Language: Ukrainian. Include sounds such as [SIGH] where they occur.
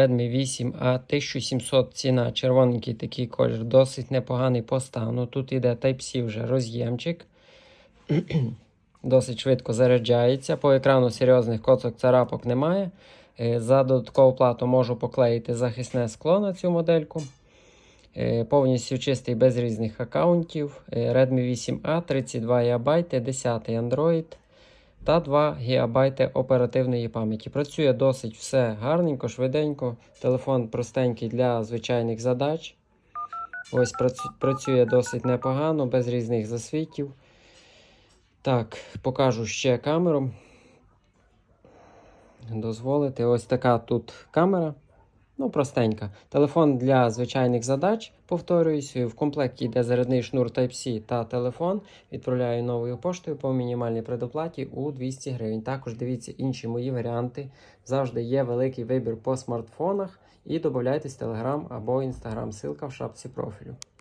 Redmi 8A 1700 ціна, червоненький такий колір, досить непоганий по стану. Тут іде Type-C вже роз'ємчик. [CLEARS THROAT] Досить швидко заряджається. По екрану серйозних коцок царапок немає. Е, За додаткову плату можу поклеїти захисне скло на цю модельку. Е, Повністю чистий без різних аккаунтів. Е, Redmi 8A 32 ГБ, 10 Android та 2 ГБ оперативної пам'яті. Працює досить все гарненько, швиденько. Телефон простенький для звичайних задач. Ось працює досить непогано, без різних засвітів. Так, покажу ще камеру. Дозволити. Ось така тут камера. Ну, простенька. Телефон для звичайних задач, повторююсь, в комплекті йде зарядний шнур Type-C та телефон. Відправляю новою поштою по мінімальній предоплаті у 200 гривень. Також дивіться інші мої варіанти. Завжди є великий вибір по смартфонах. І додайтесь в Telegram або Instagram. Ссылка в шапці профілю.